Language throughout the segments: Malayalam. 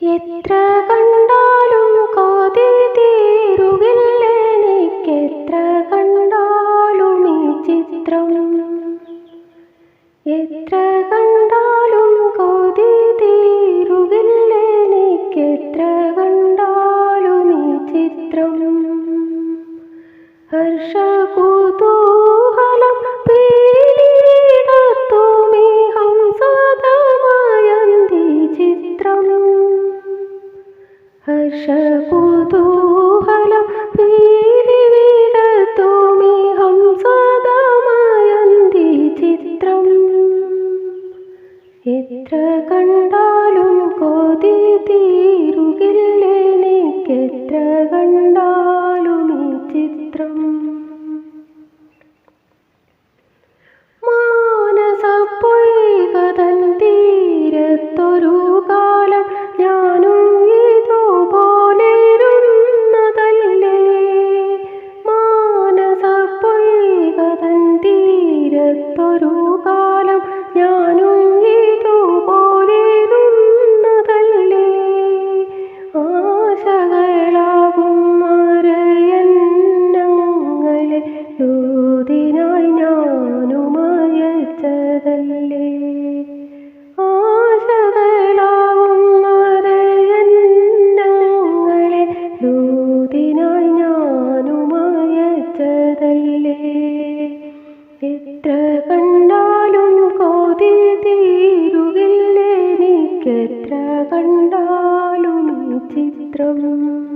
എത്ര കണ്ടാലും കാതിൽ തീരുകില്ലെനിക്കെത്ര കണ്ടാലും ഈ ചിത്രം. എത്ര കണ്ടാലും കാതിൽ തീരുകില്ലെനിക്കെത്ര കണ്ടാലും ഈ ചിത്രം. ഹർഷകുതൂഹലം ഹർഷകുതൂഹലം ഹംസതമയന്തി ചിത്രം. എത്ര ഞാനും ചിത്രം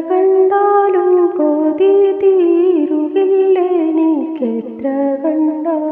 കണ്ടാലും കൊതി തീരുകില്ലെനിക്കെത്ര കണ്ടാലും